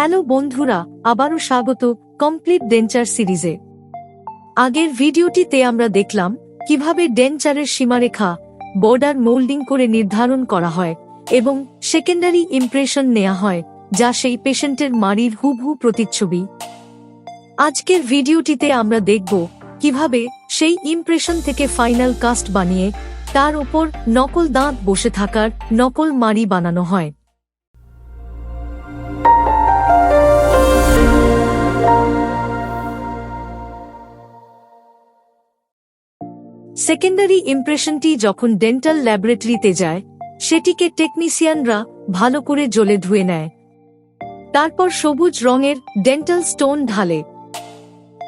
Hello বন্ধুরা, আবারও স্বাগত কমপ্লিট ডেঞ্চার সিরিজে। আগের ভিডিওটিতে আমরা দেখলাম কীভাবে ডেঞ্চারের সীমারেখা, বর্ডার মোল্ডিং করে নির্ধারণ করা হয় এবং সেকেন্ডারি ইমপ্রেশন নেওয়া হয় যা সেই পেশেন্টের মাড়ির হুবহু প্রতিচ্ছবি। আজকের ভিডিওটিতে আমরা দেখব কীভাবে সেই ইমপ্রেশন থেকে ফাইনাল কাস্ট বানিয়ে তার ওপর নকল দাঁত বসে থাকার নকল মাড়ি বানানো হয়। সেকেন্ডারি ইমপ্রেশনটি যখন ডেন্টাল ল্যাবরেটরিতে যায়, সেটিকে টেকনিশিয়ানরা ভালো করে জ্বলে ধুয়ে নেয়। তারপর সবুজ রঙের ডেন্টাল স্টোন ঢালে।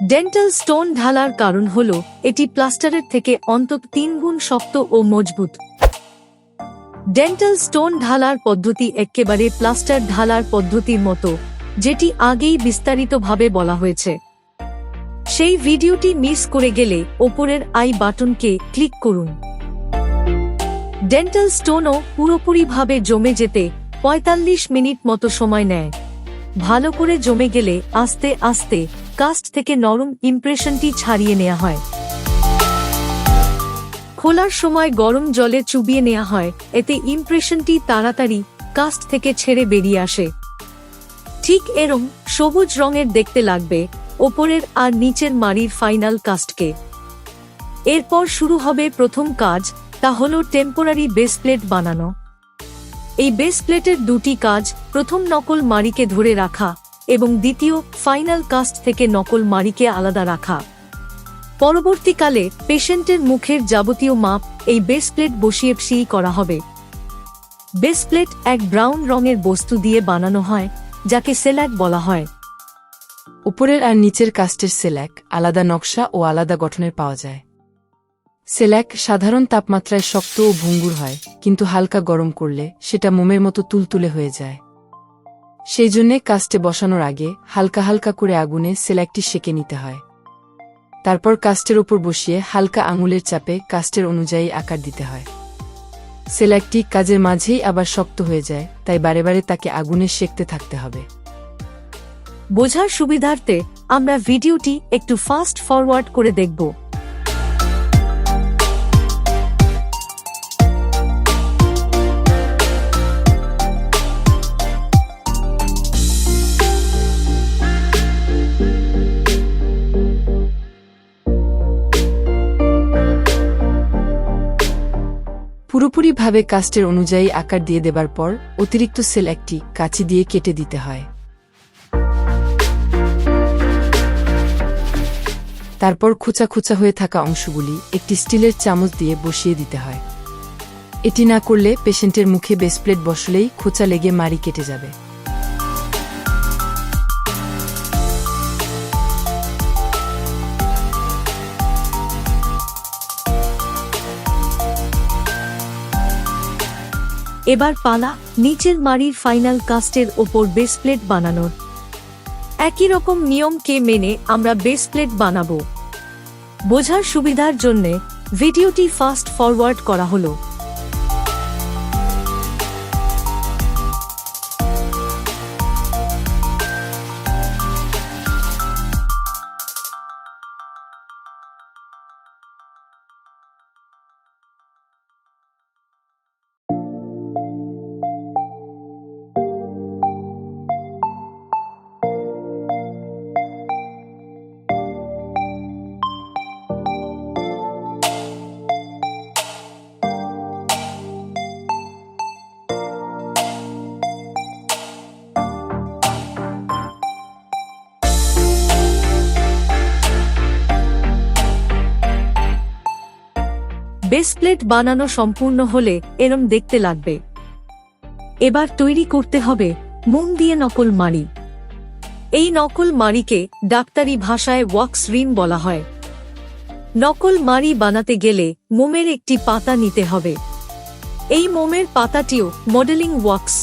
ডেন্টাল স্টোন ঢালার কারণ হল, এটি প্লাস্টারের থেকে অন্তত তিন গুণ শক্ত ও মজবুত। ডেন্টাল স্টোন ঢালার পদ্ধতি একেবারে প্লাস্টার ঢালার পদ্ধতির মতো, যেটি আগেই বিস্তারিতভাবে বলা হয়েছে। সেই ভিডিওটি মিস করে গেলে ওপরের আই বাটনকে ক্লিক করুন। ডেন্টাল স্টোনও পুরোপুরিভাবে জমে যেতে ৪৫ মিনিট মতো সময় নেয়। ভালো করে জমে গেলে আস্তে আস্তে কাস্ট থেকে নরম ইমপ্রেশনটি ছাড়িয়ে নেওয়া হয়। খোলার সময় গরম জলে চুবিয়ে নেওয়া হয়, এতে ইমপ্রেশনটি তাড়াতাড়ি কাস্ট থেকে ছেড়ে বেরিয়ে আসে। ঠিক এরম সবুজ রঙের দেখতে লাগবে ওপরের আর নিচের মাড়ির ফাইনাল কাস্টকে। এরপর শুরু হবে প্রথম কাজ, তা হল টেম্পোরারি বেস প্লেট বানানো। এই বেস প্লেটের দুটি কাজ, প্রথম নকল মাড়িকে ধরে রাখা এবং দ্বিতীয় ফাইনাল কাস্ট থেকে নকল মাড়িকে আলাদা রাখা। পরবর্তীকালে পেশেন্টের মুখের যাবতীয় মাপ এই বেস প্লেট বসিয়ে সিই করা হবে। বেস প্লেট এক ব্রাউন রঙের বস্তু দিয়ে বানানো হয়, যাকে সেল্যাক বলা হয়। উপরের আর নিচের কাস্টের সেল্যাক আলাদা নকশা ও আলাদা গঠনের পাওয়া যায়। সেল্যাক সাধারণ তাপমাত্রায় শক্ত ও ভঙ্গুর হয়, কিন্তু হালকা গরম করলে সেটা মোমের মতো তুলতুলে হয়ে যায়। সেই জন্যে কাস্টে বসানোর আগে হালকা হালকা করে আগুনে সেল্যাকটি সেকে নিতে হয়। তারপর কাস্টের ওপর বসিয়ে হালকা আঙুলের চাপে কাস্টের অনুযায়ী আকার দিতে হয়। সেল্যাকটি কাজের মাঝেই আবার শক্ত হয়ে যায়, তাই বারে বারে তাকে আগুনে সেকতে থাকতে হবে। বোঝার সুবিধার্থে আমরা ভিডিওটি একটু ফাস্ট ফরওয়ার্ড করে দেখব। পুরোপুরিভাবে কাস্টের অনুযায়ী আকার দিয়ে দেবার পর অতিরিক্ত সেল একটি কাঁচি দিয়ে কেটে দিতে হয়। তারপর খুচা খুচা হয়ে থাকা অংশগুলি একটি স্টিলের চামচ দিয়ে বসিয়ে দিতে হয়। এটি না করলে পেশেন্টের মুখে বেসপ্লেট বসলেই খোঁচা লেগে মারি কেটে যাবে। এবার পালা, নিচের মাড়ির ফাইনাল কাস্টের ওপর বেস প্লেট বানানোর। একই রকম নিয়মকে মেনে আমরা বেস প্লেট বানাবো। বোঝার সুবিধার জন্যে ভিডিওটি ফাস্ট ফরওয়ার্ড করা হলো। বেস প্লেট বানানো সম্পূর্ণ হলে এরম দেখতে লাগবে। এবার তৈরি করতে হবে মোম দিয়ে নকল মাড়ি। এই নকল মাড়িকে ডাক্তারি ভাষায় ওয়াক্স রিম বলা হয়। নকল মাড়ি বানাতে গেলে মোমের একটি পাতা নিতে হবে। এই মোমের পাতাটিও মডেলিং ওয়াক্স।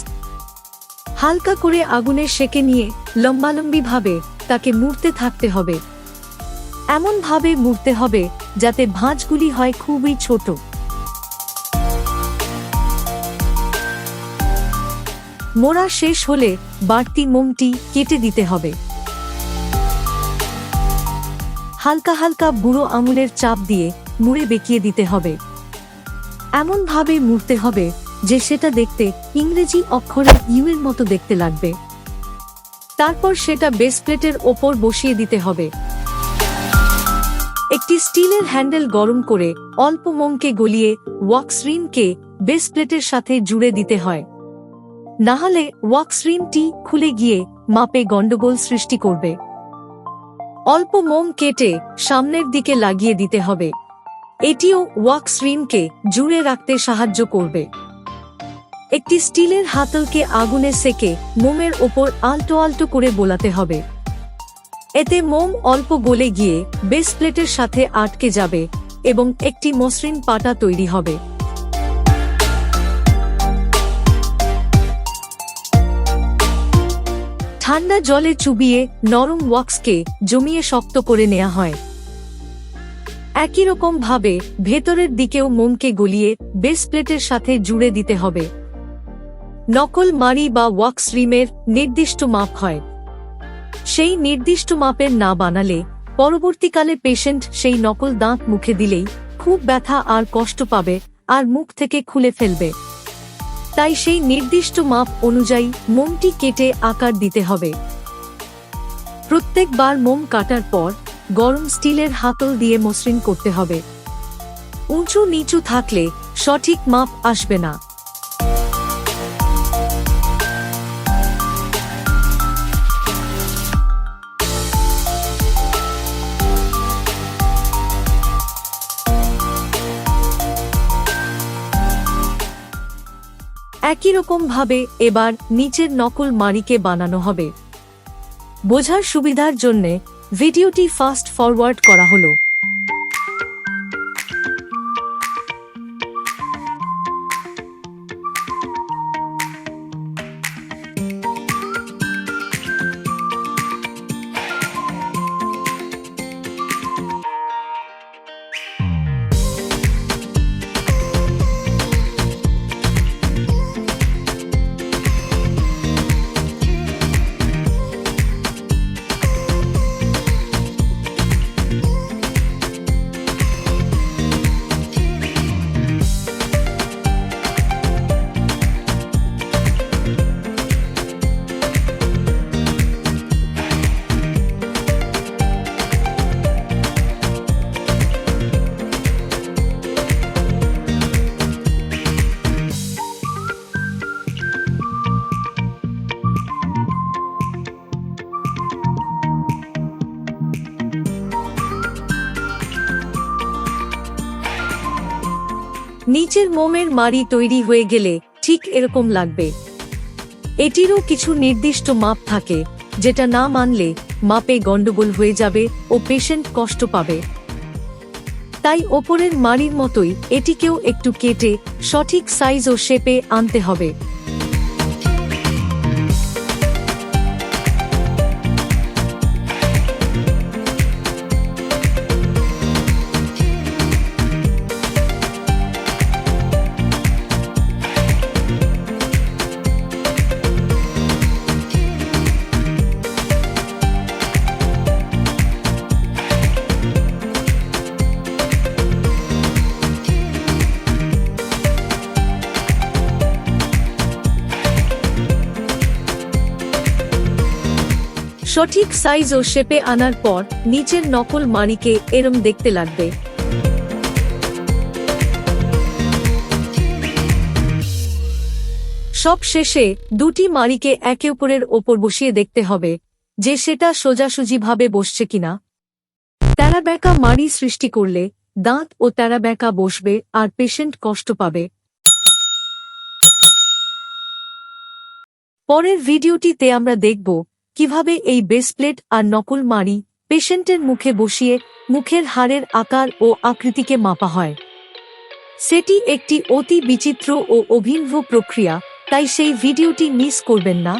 হালকা করে আগুনে সেকে নিয়ে লম্বালম্বিভাবে তাকে মুড়তে থাকতে হবে। এমনভাবে মুড়তে হবে যাতে ভাঁজগুলি হয় খুবই ছোট। মোড়া শেষ হলে বাড়তি মোমটি কেটে দিতে হবে। হালকা হালকা বুড়ো আঙুলের চাপ দিয়ে মুড়ে বেঁকিয়ে দিতে হবে। এমনভাবে মুড়তে হবে যে সেটা দেখতে ইংরেজি অক্ষরে ইউ এর মতো দেখতে লাগবে। তারপর সেটা বেস প্লেটের ওপর বসিয়ে দিতে হবে। একটি স্টিলের হ্যান্ডেল গরম করে অল্প মোমকে গলিয়ে ওয়াক্স রিমকে বেস প্লেটের সাথে জুড়ে দিতে হয়। নাহলে ওয়াক্স রিমটি খুলে গিয়ে মাপে গন্ডগোল সৃষ্টি করবে। অল্প মোম কেটে সামনের দিকে লাগিয়ে দিতে হবে। এটিও ওয়াক্স রিমকে জুড়ে রাখতে সাহায্য করবে। একটি স্টিলের হাতলকে আগুনে সেকে মোমের ওপর আলটো আলটো করে বোলাতে হবে। এতে মোম অল্প গলে গিয়ে বেস প্লেটের সাথে আটকে যাবে এবং একটি মসৃণ পাটা তৈরি হবে। ঠান্ডা জলে চুবিয়ে নরম ওয়াক্সকে জমিয়ে শক্ত করে নেওয়া হয়। একই রকম ভাবে ভেতরের দিকেও মোমকে গলিয়ে বেস প্লেটের সাথে জুড়ে দিতে হবে। নকল মারি বা ওয়াক্স রিমের নির্দিষ্ট মাপ হয়। সেই নির্দিষ্ট মাপের না বানালে পরবর্তীকালে পেশেন্ট সেই নকল দাঁত মুখে দিলেই খুব ব্যথা আর কষ্ট পাবে আর মুখ থেকে খুলে ফেলবে। তাই সেই নির্দিষ্ট মাপ অনুযায়ী মোমটি কেটে আকার দিতে হবে। প্রত্যেকবার মোম কাটার পর গরম স্টিলের হাতল দিয়ে মসৃণ করতে হবে। উঁচু নিচু থাকলে সঠিক মাপ আসবে না। একই রকম ভাবে এবার নিচের নকল মারিকে বানানো হবে। বোঝার সুবিধার জন্যে ভিডিওটি ফাস্ট ফরওয়ার্ড করা হলো। নিচের মোমের মারি তৈরি হয়ে গেলে ঠিক এরকম লাগবে। এটিরও কিছু নির্দিষ্ট মাপ থাকে, যেটা না মানলে মাপে গন্ডগোল হয়ে যাবে ও পেশেন্ট কষ্ট পাবে। তাই ওপরের মারির মতোই এটিকেও একটু কেটে সঠিক সাইজ ও শেপে আনতে হবে। সঠিক সাইজ ও শেপে আনার পর নিচের নকল মাড়িকে এরম দেখতে লাগবে। সব শেষে দুটি মাড়িকে একে অপরের ওপর বসিয়ে দেখতে হবে যে সেটা সোজাসুজিভাবে বসছে কিনা। তেরাব্যাকা মাড়ি সৃষ্টি করলে দাঁত ও তেরাব্যাকা বসবে আর পেশেন্ট কষ্ট পাবে। পরের ভিডিওটিতে আমরা দেখব কীভাবে এই বেসপ্লেট আর নকল মারি পেশেন্টের মুখে বসিয়ে মুখের হাড়ের আকার ও আকৃতিকে মাপা হয় সেটি একটি অতি বিচিত্র ও অভিনব প্রক্রিয়া, তাই সেই ভিডিওটি মিস করবেন না.